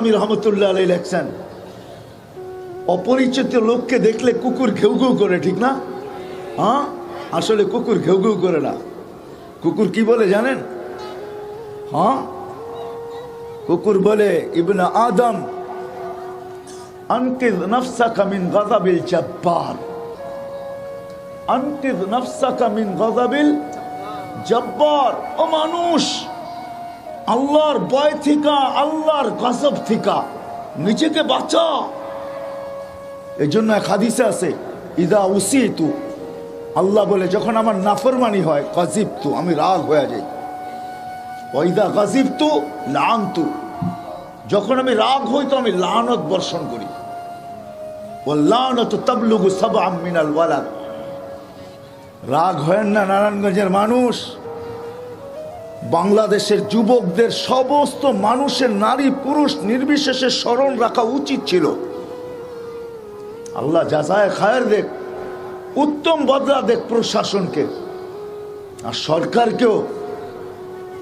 আমি রহমতুল্লাহ আলাই লেখছেন। অপরিচিত লোককে দেখলে কুকুর ঘেউ ঘেউ করে, ঠিক না? হ্যাঁ? আসলে কুকুর ঘেউ ঘেউ করে না। কুকুর কি বলে জানেন? হ্যাঁ? কুকুর বলে, ইবনা আদম, আনকিদ নফসাকা মিন গাযাবিল জব্বার। আনকিদ নফসাকা মিন গাযাবিল জব্বার। ও মানুষ! আল্লাহর বয় থিকা, আল্লাহর গজব থিকা। নিজেকে বাঁচা। এই জন্য এক হাদিসে আছে, ইদা উসি তু আল্লাহ বলে, যখন আমার নাফরমানি হয় গজিব তু আমি রাগ হয়ে যাই। ওইদা লান তু যখন আমি রাগ হই, তো আমি লানত বর্ষণ করি। ও লানত তবলুগু সব মিনাল ওয়ালাদ। রাগ হয় না, নারায়ণগঞ্জের মানুষ। বাংলাদেশের যুবকদের সমস্ত মানুষের নারী পুরুষ নির্বিশেষে স্মরণ রাখা উচিত ছিল। আল্লাহ যাচায় খায়ের দেখ, উত্তম বদলা দেখ প্রশাসনকে। আর সরকারকেও,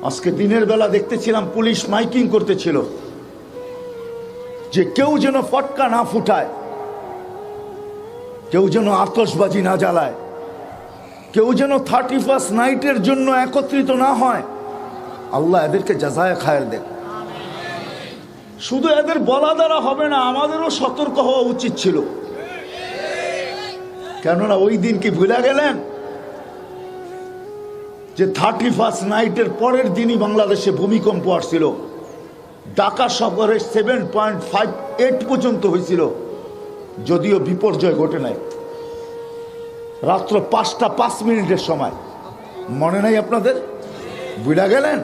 আজকে দিনের বেলা দেখতেছিলাম পুলিশ মাইকিং করতেছিল। যে কেউ যেন ফটকা না ফুটায়, কেউ যেন আতসবাজি না জ্বালায়, কেউ যেন থার্টি ফার্স্ট নাইটের জন্য একত্রিত না হয়। আল্লাহ এদেরকে যাচায় খায়ের দেখ শুধু এদের বলা দ্বারা হবে না, আমাদেরও সতর্ক হওয়া উচিত ছিল। কেননা ওই দিন কি ভুলে গেলেন? যে থার্টি ফার্স্ট নাইটের পরের দিনই বাংলাদেশে ভূমিকম্প আসছিল। ঢাকা শহরে সেভেন পয়েন্ট ফাইভ এইট পর্যন্ত হয়েছিল। যদিও বিপর্যয় ঘটে নাই। রাত্র পাঁচটা পাঁচ মিনিটের সময়। মনে নাই আপনাদের? বুঝা গেলেন?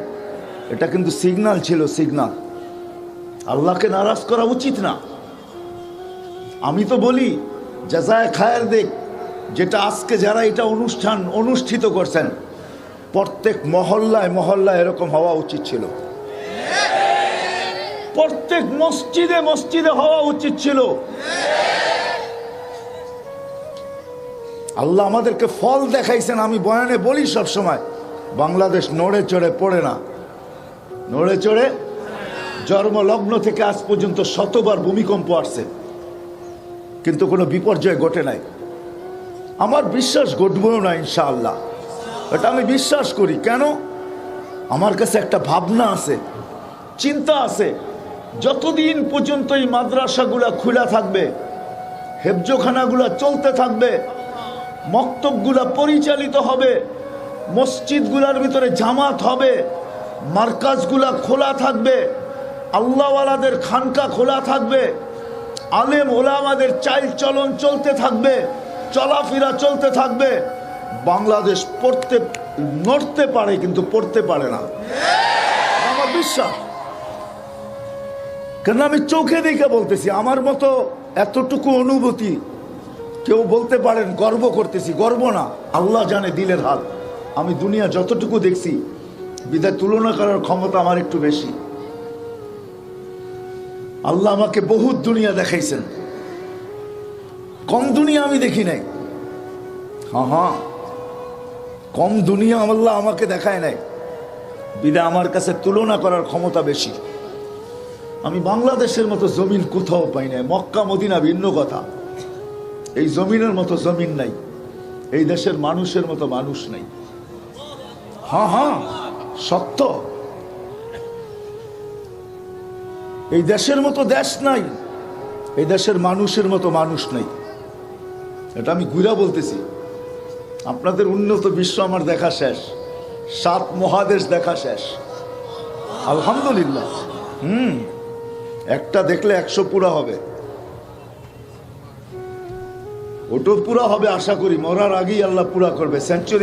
এটা কিন্তু সিগনাল ছিল সিগনাল আল্লাহকে নারাজ করা উচিত না। আমি তো বলি যাচায় খায়ের দেখ যেটা আজকে যারা এটা অনুষ্ঠান অনুষ্ঠিত করছেন, প্রত্যেক মহল্লায় মহল্লায় এরকম হওয়া উচিত ছিল। প্রত্যেক মসজিদে মসজিদে হওয়া উচিত ছিল। আল্লাহ আমাদেরকে ফল দেখাইছেন, আমি বয়ানে বলি সব সময় বাংলাদেশ নড়ে চড়ে পড়ে না। নড়ে চড়ে জন্মলগ্ন থেকে আজ পর্যন্ত শতবার ভূমিকম্প আসছে। কিন্তু কোনো বিপর্যয় ঘটে নাই। আমার বিশ্বাস ঘটবেও না, ইনশাআল্লাহ। এটা আমি বিশ্বাস করি। কেন? আমার কাছে একটা ভাবনা আছে, চিন্তা আছে। যতদিন পর্যন্ত এই মাদ্রাসাগুলা খোলা থাকবে, হেফজোখানাগুলা চলতে থাকবে, মক্তবগুলা পরিচালিত হবে, মসজিদগুলার ভিতরে জামাত হবে মার্কাজগুলা খোলা থাকবে, আল্লাহওয়ালাদের খানকা খোলা থাকবে, আলেম ওলামাদের চাইল চলন চলতে থাকবে, চলাফেরা চলতে থাকবে। বাংলাদেশ পড়তে, নড়তে পারে কিন্তু পড়তে পারে না। আমার বিশ্বাস। কেন আমি চোখে দেখে বলতেছি, আমার মতো এতটুকু অনুভূতি কেউ বলতে পারেন, গর্ব করতেছি, গর্ব না। আল্লাহ জানে দিলের হাল আমি দুনিয়া যতটুকু দেখছি বিদায় তুলনা করার ক্ষমতা আমার একটু বেশি। আল্লাহ আমাকে বহুত দুনিয়া দেখাইছেন। কম দুনিয়া আমি দেখি নাই। হ্যাঁ হ্যাঁ। কম দুনিয়া আল্লাহ আমাকে দেখায় নাই। বিদায় আমার কাছে তুলনা করার ক্ষমতা বেশি। আমি বাংলাদেশের মতো জমিন কোথাও পাই নাই। মক্কা, মদিনা ভিন্ন কথা। এই জমিনের মতো জমিন নাই। এই দেশের মানুষের মতো মানুষ নাই। হ্যাঁ হ্যাঁ। সত্য? এই দেশের মতো দেশ নাই, এই দেশের মানুষের মতো মানুষ নাই। এটা আমি ঘুরা বলতেছি। আপনাদের উন্নত বিশ্ব আমার দেখা শেষ, সাত মহাদেশ দেখা শেষ। আলহামদুলিল্লাহ। হুম, একটা দেখলে একশো পুরা হবে। ওটাও পুরা হবে আশা করি, মরার আগেই আল্লাহ পুরা করবে। সেঞ্চুরি